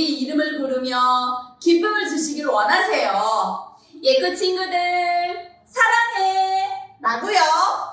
우리 이름을 부르며 기쁨을 주시길 원하세요. 예크 친구들, 사랑해! 나고요.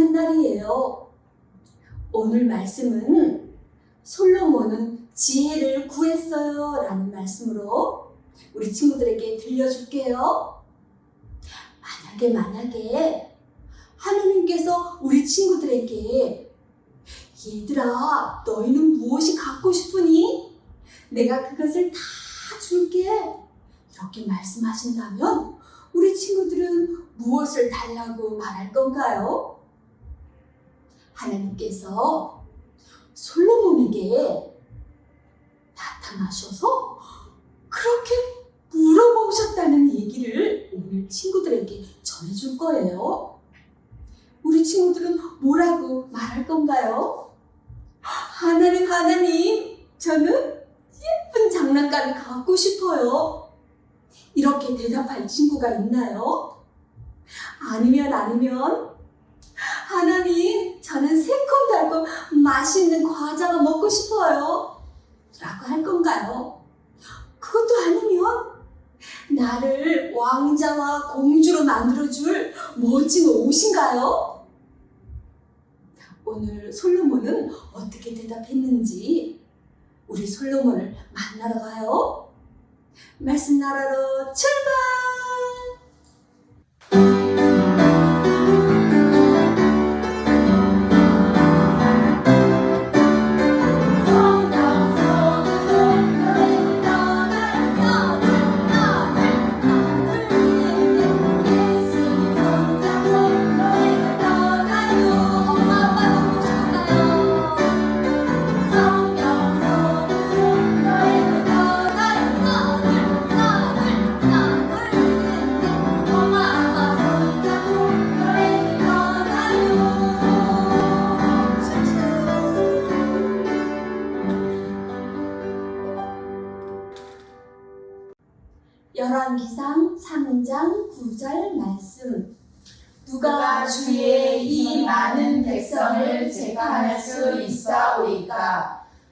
하는 날이에요. 오늘 말씀은 솔로몬은 지혜를 구했어요 라는 말씀으로 우리 친구들에게 들려줄게요. 만약에 만약에 하느님께서 우리 친구들에게 얘들아 너희는 무엇이 갖고 싶으니? 내가 그것을 다 줄게 이렇게 말씀하신다면 우리 친구들은 무엇을 달라고 말할 건가요? 하나님께서 솔로몬에게 나타나셔서 그렇게 물어보셨다는 얘기를 오늘 친구들에게 전해줄 거예요. 우리 친구들은 뭐라고 말할 건가요? 하나님, 하나님, 저는 예쁜 장난감이 갖고 싶어요. 이렇게 대답할 친구가 있나요? 아니면, 아니면, 하나님, 저는 새콤달콤 맛있는 과자가 먹고 싶어요. 라고 할 건가요? 그것도 아니면, 나를 왕자와 공주로 만들어줄 멋진 옷인가요? 오늘 솔로몬은 어떻게 대답했는지 우리 솔로몬을 만나러 가요. 말씀 나라로 출발!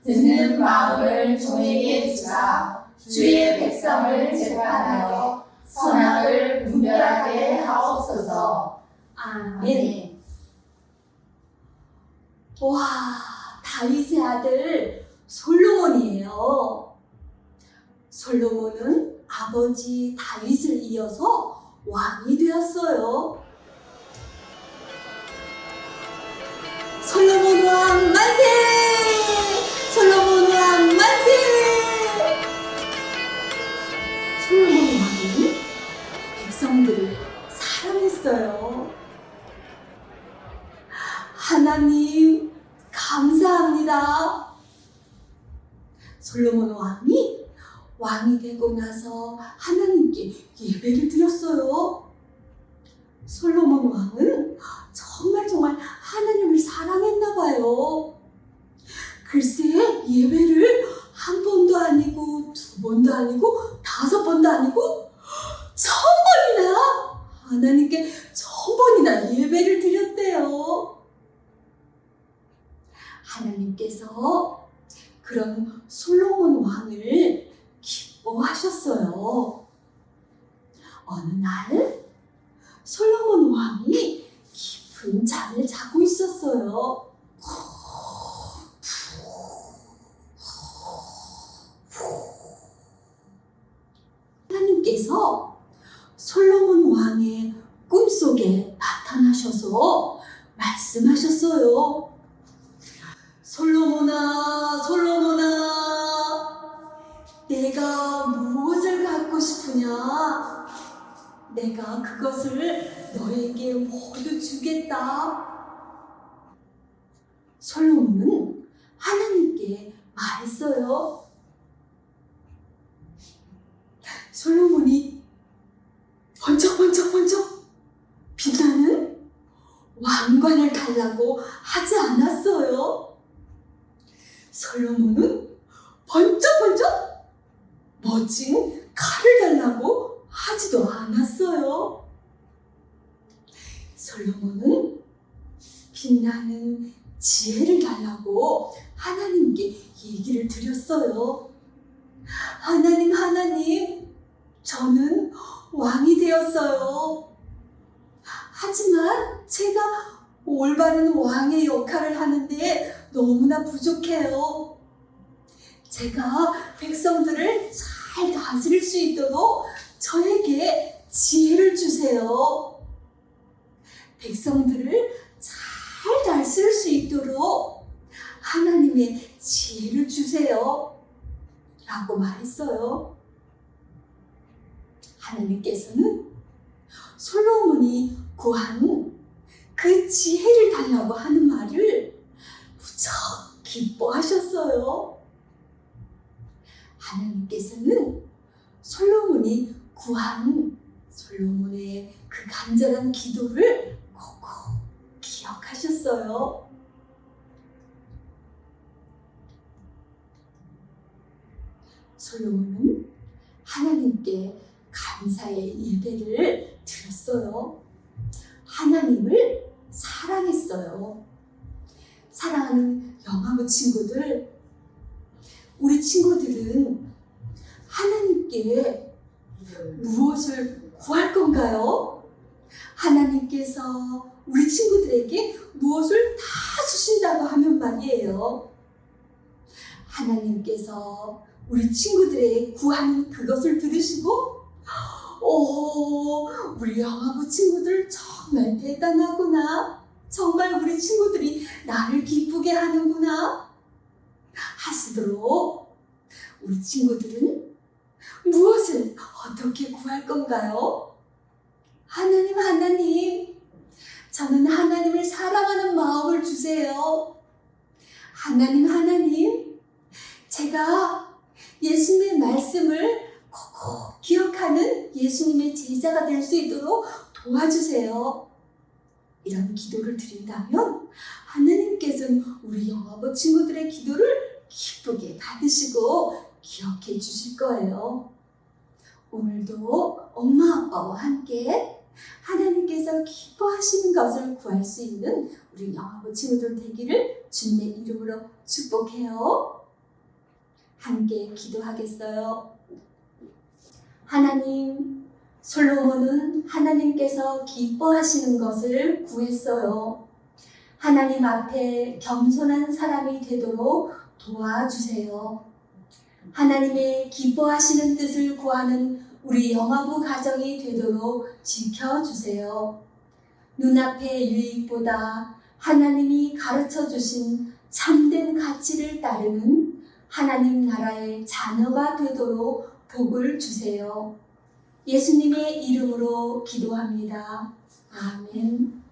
듣는 마음을 종에게 주사 주의 백성을 재판하여 선악을 분별하게 하옵소서. 아멘. 와, 다윗의 아들 솔로몬이에요. 솔로몬은 아버지 다윗을 이어서 왕이 되었어요. 솔로몬 왕 만세! 사랑했어요. 하나님, 감사합니다. 솔로몬 왕이 왕이 되고 나서 하나님께 예배를 드렸어요. 솔로몬 왕은 정말 정말 하나님을 사랑했나 봐요. 글쎄, 예배를 한 번도 아니고 두 번도 아니고 다섯 번도 아니고 하나님께 천 번이나 예배를 드렸대요. 하나님께서 그런 솔로몬 왕을 기뻐하셨어요. 어느 날 솔로몬 왕이 깊은 잠을 자고 있었어요. 하나님께서 솔로몬 왕의 꿈속에 나타나셔서 말씀하셨어요. 솔로몬아, 솔로몬아, 내가 무엇을 갖고 싶으냐? 내가 그것을 너에게 모두 주겠다. 솔로몬은 하나님께 말했어요. 솔로몬이 빛나는 왕관을 달라고 하지 않았어요. 솔로몬은 번쩍번쩍 멋진 칼을 달라고 하지도 않았어요. 솔로몬은 빛나는 지혜를 달라고 하나님께 얘기를 드렸어요. 하나님, 하나님, 저는 왕이 되었어요. 하지만 제가 올바른 왕의 역할을 하는데 너무나 부족해요. 제가 백성들을 잘 다스릴 수 있도록 저에게 지혜를 주세요. 백성들을 잘 다스릴 수 있도록 하나님의 지혜를 주세요. 라고 말했어요. 하나님께서는 솔로몬이 구한 그 지혜를 달라고 하는 말을 무척 기뻐하셨어요. 하나님께서는 솔로몬이 구한 솔로몬의 그 간절한 기도를 꼭꼭 기억하셨어요. 솔로몬은 하나님께 감사의 예배를 드렸어요. 하나님을 사랑했어요. 사랑하는 영화부 친구들, 우리 친구들은 하나님께 무엇을 구할 건가요? 하나님께서 우리 친구들에게 무엇을 다 주신다고 하면 말이에요. 하나님께서 우리 친구들의 구하는 그것을 들으시고, 오, 우리 영화부 친구들 정말 대단하구나. 정말 우리 친구들이 나를 기쁘게 하는구나. 하시도록 우리 친구들은 무엇을 어떻게 구할 건가요? 하나님, 하나님, 저는 하나님을 사랑하는 마음을 주세요. 하나님, 하나님, 제가 예수님의 말씀을 꼭 기억하는 예수님의 제자가 될 수 있도록 도와주세요. 이런 기도를 드린다면 하나님께서는 우리 영화부 친구들의 기도를 기쁘게 받으시고 기억해 주실 거예요. 오늘도 엄마 아빠와 함께 하나님께서 기뻐하시는 것을 구할 수 있는 우리 영화부 친구들 되기를 주님의 이름으로 축복해요. 함께 기도하겠어요. 하나님, 솔로몬은 하나님께서 기뻐하시는 것을 구했어요. 하나님 앞에 겸손한 사람이 되도록 도와주세요. 하나님의 기뻐하시는 뜻을 구하는 우리 영화부 가정이 되도록 지켜주세요. 눈앞의 유익보다 하나님이 가르쳐 주신 참된 가치를 따르는 하나님 나라의 자녀가 되도록 복을 주세요. 예수님의 이름으로 기도합니다. 아멘.